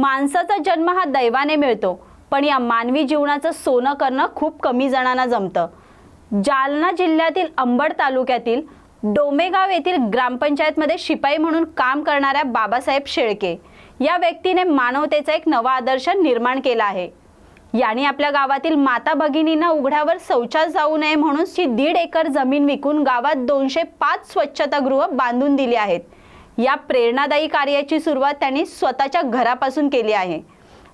माणसाचा जन्म हा दैवाने मिळतो पण या मानवी जीवनाचं सोनं करणं खूप कमी जणांना जमतं. जालना जिल्ह्यातील अंबड तालुक्यातील डोमेगाव येथील ग्रामपंचायतमध्ये शिपाई म्हणून काम करणाऱ्या बाबासाहेब शेळके या व्यक्तीने मानवतेचा एक नवा आदर्श निर्माण केला आहे. याने आपल्या गावातील माता भगिनींना उघड्यावर शौचास जाऊ नये म्हणून ती दीड एकर जमीन विकून गावात दोनशे पाच स्वच्छतागृह बांधून दिली आहेत. या प्रेरणादायी कार्याची सुरुवात त्यांनी स्वतःच्या घरापासून केली आहे.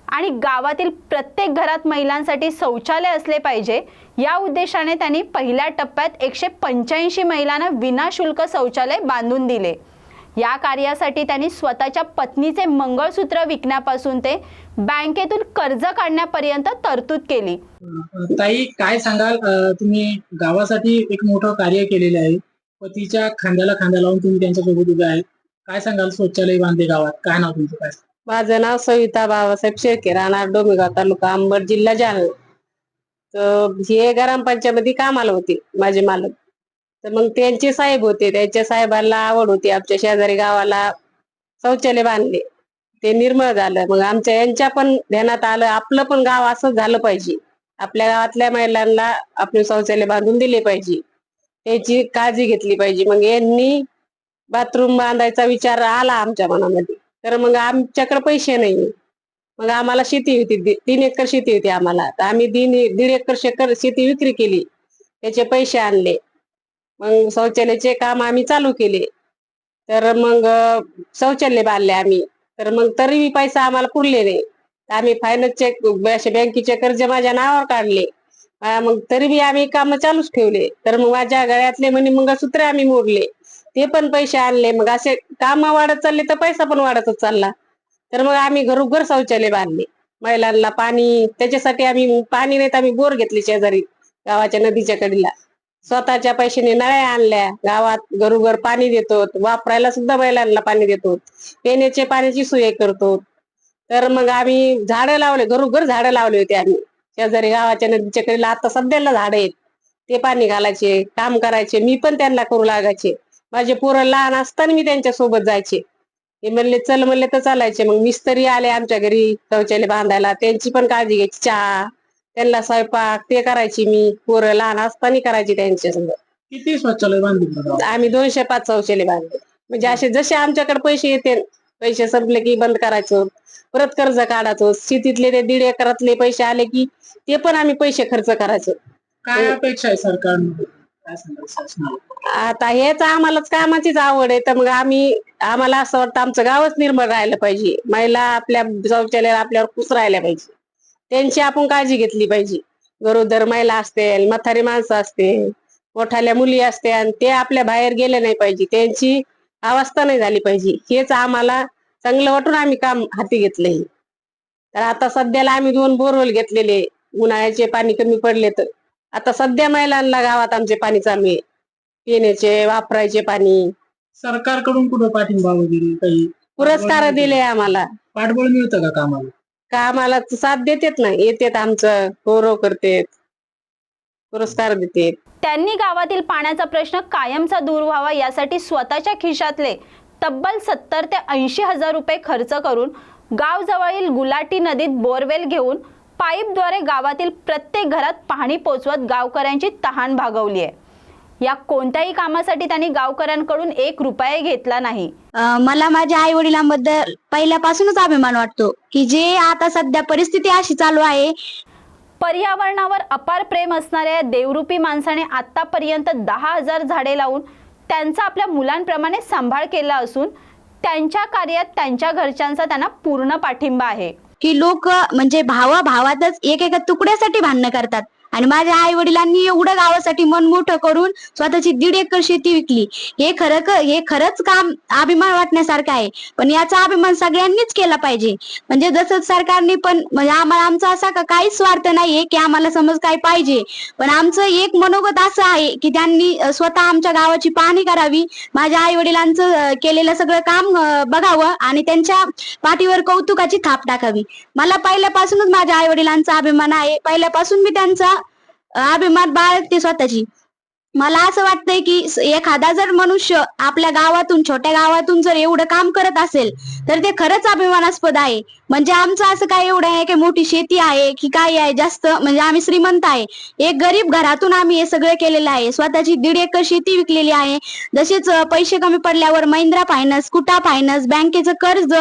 आणि गावातील प्रत्येक घरात महिलांसाठी शौचालय असले पाहिजे या उद्देशाने त्यांनी पहिल्या टप्प्यात एकशे पंच्याऐंशी महिलांना विनाशुल्क शौचालय बांधून दिले. या कार्यासाठी त्यांनी स्वतःच्या पत्नीचे मंगळसूत्र विकण्यापासून ते बँकेतून कर्ज काढण्यापर्यंत तरतूद केली. ताई काय सांगाल? तुम्ही गावासाठी एक मोठं कार्य केलेलं आहे. पतीच्या खांद्याला खांदा लावून तुम्ही त्यांच्यासोबत उभे आहेत. काय सांगाल? शौचालय बांधले गावात. काय नाव तुमचं? काय? माझं नाव सविता बाबासाहेब शेळके राहणार डोमेगाव तालुका अंबड जिल्हा जालना. तर हे ग्रामपंचायतमध्ये कामाला होते माझे मालक. तर मग त्यांचे साहेब होते त्यांच्या साहेबांना आवड होती. आमच्या शेजारी गावाला शौचालय बांधले. ते निर्मळ झालं. मग आमच्या यांच्या पण ध्यानात आलं आपलं पण गाव असंच झालं पाहिजे. आपल्या गावातल्या महिलांना आपले शौचालय बांधून दिले पाहिजे. त्याची काळजी घेतली पाहिजे. मग यांनी बाथरूम बांधायचा विचार आला आमच्या मनामध्ये. तर मग आमच्याकडे पैसे नाही मग आम्हाला शेती होती तीन एकर शेती होती आम्हाला. तर आम्ही दीड दीड एकर शेकर शेती विक्री केली. त्याचे पैसे आणले. मग शौचालयाचे काम आम्ही चालू केले. तर मग शौचालय बांधले आम्ही. तर मग तरीही पैसा आम्हाला पुरले नाही. आम्ही फायनान्सचे असे बँकेचे कर्ज माझ्या नावावर काढले. मग तरी बी आम्ही काम चालूच ठेवले. तर मग माझ्या गळ्यातले म्हणे मंगळसूत्र आम्ही मोडले. ते पण पैसे आणले. मग असे काम वाढत चालले तर पैसा पण वाढतच चालला. तर मग आम्ही घरोघर शौचालय बांधले. महिलांना पाणी त्याच्यासाठी आम्ही पाणी नाही तर आम्ही बोर घेतले शेजारी गावाच्या नदीच्या कडीला. स्वतःच्या पैशाने नळ्या आणल्या. गावात घरोघर पाणी देतो वापरायला सुद्धा महिलांना पाणी देतो पिण्याचे पाण्याची सोय करतो तर मग आम्ही झाडं लावले. घरोघर झाडं लावले होते आम्ही. शेजारी गावाच्या नदीच्या कडीला. आता सध्याला झाडं आहेत. ते पाणी घालायचे काम करायचे. मी पण त्यांना करू लागायचे. माझे पोरं लहान असताना मी त्यांच्यासोबत जायचे. ते म्हणले चल म्हणले तर चालायचे. मग मिस्त्री आले आमच्या घरी शौचालय बांधायला. त्यांची पण काळजी घ्यायची. चहा त्यांना स्वयंपाक ते करायची मी. पोरं लहान असताना करायची त्यांच्यासोबत किती शौचालय बांधले? आम्ही दोनशे पाच शौचालय बांधले. म्हणजे असे जसे आमच्याकडे पैसे येते पैसे संपले की बंद करायचो. परत कर्ज काढायचो. शेतीतले ते दीड एकरातले पैसे आले की ते पण आम्ही पैसे खर्च करायचो. काय अपेक्षा आहे सरकारमध्ये? काय सांगाल शासनाला आता हेच आम्हालाच कामाचीच आवड आहे तर मग आम्ही आम्हाला असं वाटतं आमचं गावच निर्मळ राहिलं पाहिजे. महिला आपल्या शौचालयाला आपल्यावर खुश राहिल्या पाहिजे. त्यांची आपण काळजी घेतली पाहिजे. गरोदर महिला असतील म्हातारी माणसं असतील मोठाल्या मुली असते आणि ते आपल्या बाहेर गेले नाही पाहिजे. त्यांची अवस्था नाही झाली पाहिजे. हेच आम्हाला चांगलं वाटून आम्ही काम हाती घेतलंय. तर आता सध्याला आम्ही दोन बोरवेल घेतलेले. उन्हाळ्याचे पाणी कमी पडले तर आता सध्या महिलांना गावात आमचे पाणी चालू आहे. पिण्याचे वापरायचे पाणी. सरकारकडून कुठं पाठिंबा वगैरे काही? पुरस्कार दिले आम्हाला. पाठबळ मिळतं का कामाला? का आम्हाला साथ देतेत ना? येतेत आमचं. गौरव करतेत. पुरस्कार देतेत. त्यांनी गावातील पाण्याचा प्रश्न कायमचा दूर व्हावा यासाठी स्वतःच्या खिशातले तब्बल सत्तर ते ऐंशी हजार रुपये खर्च करून गावजवळील गुलाटी नदीत बोरवेल घेऊन पाईपद्वारे गावातील प्रत्येक घरात पाणी पोचवत गावकऱ्यांची तहान भागवली आहे. या कोणत्याही कामासाठी त्यांनी गावकऱ्यांकडून एक रुपया घेतला नाही. मला माझ्या आई वडिलांबद्दल पहिल्यापासूनच अभिमान वाटतो की जे आता सध्या परिस्थिती अशी चालू आहे. पर्यावरणावर अपार प्रेम असणाऱ्या देवरूपी माणसाने आतापर्यंत दहा हजार झाडे लावून त्यांचा आपल्या मुलांप्रमाणे सांभाळ केला असून त्यांच्या कार्यात त्यांच्या घरच्यांचा त्यांना पूर्ण पाठिंबा आहे. की लोक म्हणजे भावा भावातच एक एका तुकड्यासाठी भांडणं करतात. आणि माझ्या आई वडिलांनी एवढं गावासाठी मन मोठं करून स्वतःची दीड एकर शेती विकली. हे खरं क- हे खरंच काम अभिमान वाटण्यासारखं आहे. पण याचा अभिमान सगळ्यांनीच केला पाहिजे. म्हणजे जसं सरकारने पण म्हणजे आम्हाला आमचा असा का काहीच स्वार्थ नाहीये की आम्हाला समज काय पाहिजे. पण आमचं एक मनोगत असं आहे की त्यांनी स्वतः आमच्या गावाची पाहणी करावी. माझ्या आई वडिलांचं केलेलं सगळं काम बघावं आणि त्यांच्या पाठीवर कौतुकाची थाप टाकावी. मला पहिल्यापासूनच माझ्या आई वडिलांचा अभिमान आहे. पहिल्यापासून मी त्यांचा अभिमान बाळगते स्वतःची. मला असं वाटतंय की एखादा जर मनुष्य आपल्या गावातून छोट्या गावातून जर एवढं काम करत असेल तर ते खरंच अभिमानास्पद आहे. म्हणजे आमचं असं काय एवढं आहे की मोठी शेती आहे की काय आहे जास्त म्हणजे आम्ही श्रीमंत आहे. एक गरीब घरातून आम्ही हे सगळं केलेलं आहे. स्वतःची दीड एकर शेती विकलेली आहे. जसेच पैसे कमी पडल्यावर महिंद्रा फायनान्स कुटा फायनान्स बँकेचं कर्ज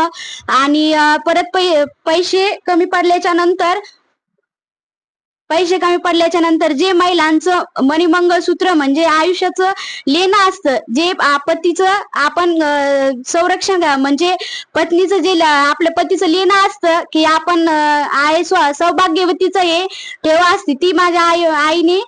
आणि परत पै- पैसे कमी पडल्याच्या नंतर पैसे कमी पडल्याच्या नंतर जे महिलांचं मणिमंगळसूत्र म्हणजे आयुष्याचं लेणं असतं जे पतीचं आपण संरक्षण म्हणजे पत्नीचं जे ल- आपल्या पतीचं लेणं असतं की आपण आहे स्व- सौभाग्यवतीचं हे ठेवा असते. ती माझ्या आई आईने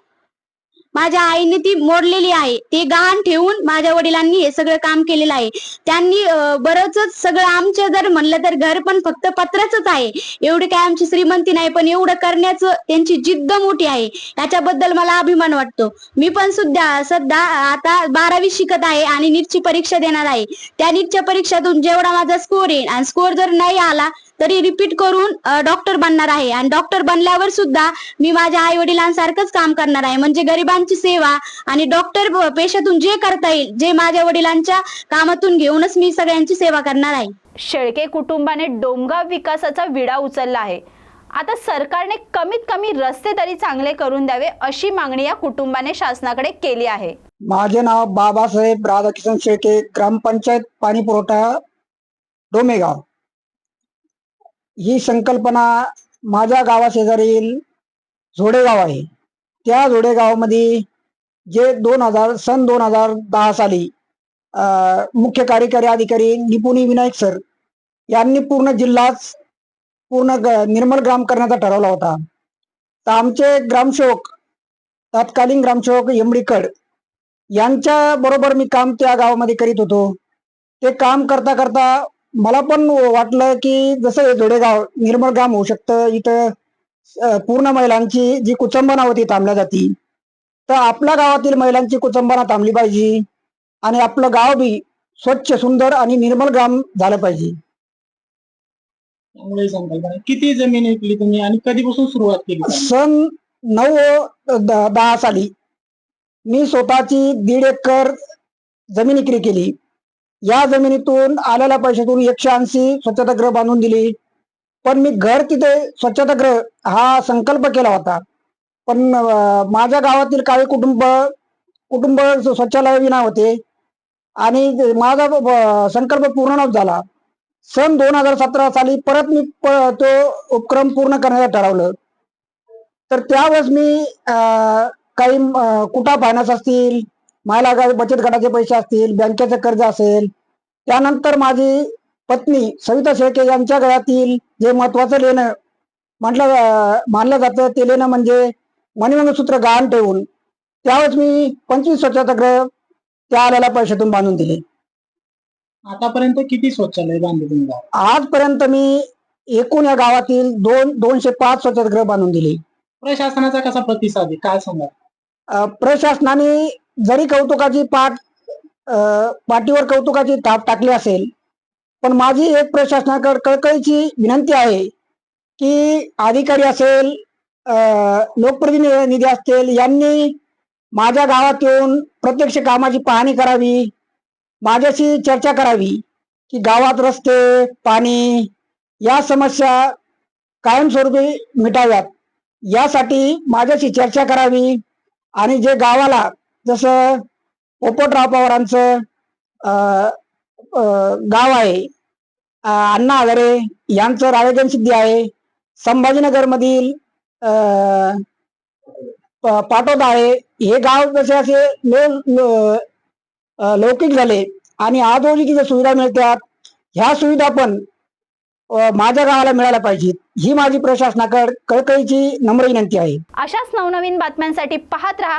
माझ्या आईने ती मोडलेली आहे. ते गहाण ठेवून माझ्या वडिलांनी हे सगळं काम केलेलं आहे. त्यांनी बरंच सगळं आमचं जर म्हणलं तर घर पण फक्त पत्राचंच आहे. एवढी काय आमची श्रीमंती नाही पण एवढं करण्याचं त्यांची जिद्द मोठी आहे. याच्याबद्दल मला अभिमान वाटतो. मी पण सुद्धा सध्या आता बारावी शिकत आहे आणि नीटची परीक्षा देणार आहे. त्या नीटच्या परीक्षेतून जेवढा माझा स्कोर येईल आणि स्कोर जर नाही आला तरी रिपीट करून डॉक्टर बनणार आहे. आणि डॉक्टर बनल्यावर सुद्धा मी माझ्या आई वडिलांसारखंच काम करणार आहे. म्हणजे गरिबांची सेवा आणि डॉक्टर पेशातून जे करता येईल जे माझ्या वडिलांच्या कामातून घेऊनच मी सगळ्यांची सेवा करणार आहे. शेळके कुटुंबाने डोमगाव विकासाचा विडा उचलला आहे. आता सरकारने कमीत कमी रस्ते तरी चांगले करून द्यावे अशी मागणी या कुटुंबाने शासनाकडे केली आहे. माझे नाव बाबासाहेब राधाकिशन शेळके ग्रामपंचायत पाणी पुरवठा डोमेगाव. ही संकल्पना माझ्या गावाशेजारील झोडेगाव आहे. त्या झोडेगावामध्ये जे दोन हजार सन दोन हजार दहा साली मुख्य कार्यकारी अधिकारी निपुणी विनायक सर यांनी पूर्ण जिल्हाच पूर्ण ग- निर्मल ग्राम करण्याचा ठरवला होता. तर आमचे ग्रामसेवक तत्कालीन ग्रामसेवक यमडीकड यांच्या बरोबर मी काम त्या गावामध्ये करीत होतो. ते काम करता करता मला पण वाटलं की जसं हे जोडेगाव निर्मळ ग्राम होऊ शकतं. इथं पूर्ण महिलांची जी कुचंबना होती थांबल्या जाती तर आपल्या गावातील महिलांची कुचंबना थांबली पाहिजे आणि आपलं गाव बी स्वच्छ सुंदर आणि निर्मल ग्राम झालं पाहिजे. त्यामुळे संकल्पना आहे. किती जमीन विकली तुम्ही आणि कधीपासून सुरुवात केली? सन नऊ दहा साली मी स्वतःची दीड एकर जमीन विक्री केली. या जमिनीतून आलेल्या पैशातून एकशे ऐंशी स्वच्छतागृह बांधून दिली. पण मी घर तिथे स्वच्छतागृह हा संकल्प केला होता. पण माझ्या गावातील काही कुटुंब कुटुंब स्वच्छालय विना होते. आणि माझा संकल्प पूर्ण झाला. सन दोन हजार सतरा साली परत मी प- तो उपक्रम पूर्ण करण्याचं ठरवलं. तर त्यावेळेस मी काही कुटा फायनान्स असतील महिला बचत गटाचे पैसे असतील बँकेचं कर्ज असेल. त्यानंतर माझी पत्नी सविता शेळके यांच्या गळ्यातील जे महत्वाचं लेणं म्हटलं मानलं जातं ते लेणं म्हणजे मणिमंगळसूत्र गहाण ठेवून त्यावेळेस मी पंचवीस स्वच्छतागृह त्या आलेल्या पैशातून बांधून दिले. आतापर्यंत किती शौचालय बांधले तुम्ही आजपर्यंत मी एकूण या गावातील दोन दोनशे पाच स्वच्छतागृह बांधून दिली. प्रशासनाचा कसा प्रतिसाद आहे? काय सांगा प्रशासनाने जरी कौतुकाची पाठ पाठीवर कौतुकाची थाप टाकली असेल पण माझी एक प्रशासनाकडे कळकळीची विनंती आहे की अधिकारी असेल लोकप्रतिनिधी असतील यांनी माझ्या गावात येऊन प्रत्यक्ष कामाची पाहणी करावी माझ्याशी चर्चा करावी की गावात रस्ते पाणी या समस्या कायमस्वरूपी मिटाव्यात. यासाठी माझ्याशी चर्चा करावी आणि जे गावाला जसं पोपटराव पवारांचं गाव आहे अण्णा हजारे यांचं राळेगण सिद्धी आहे. संभाजीनगर मधील पाटोदा आहे. हे गाव जसे असे लौकिक झाले आणि आजोजीची ज्या सुविधा मिळतात ह्या सुविधा पण माझ्या गावाला मिळायला पाहिजेत. ही माझी प्रशासनाकडे कळकळीची नम्र विनंती आहे. अशाच नवनवीन बातम्यांसाठी पाहत राहा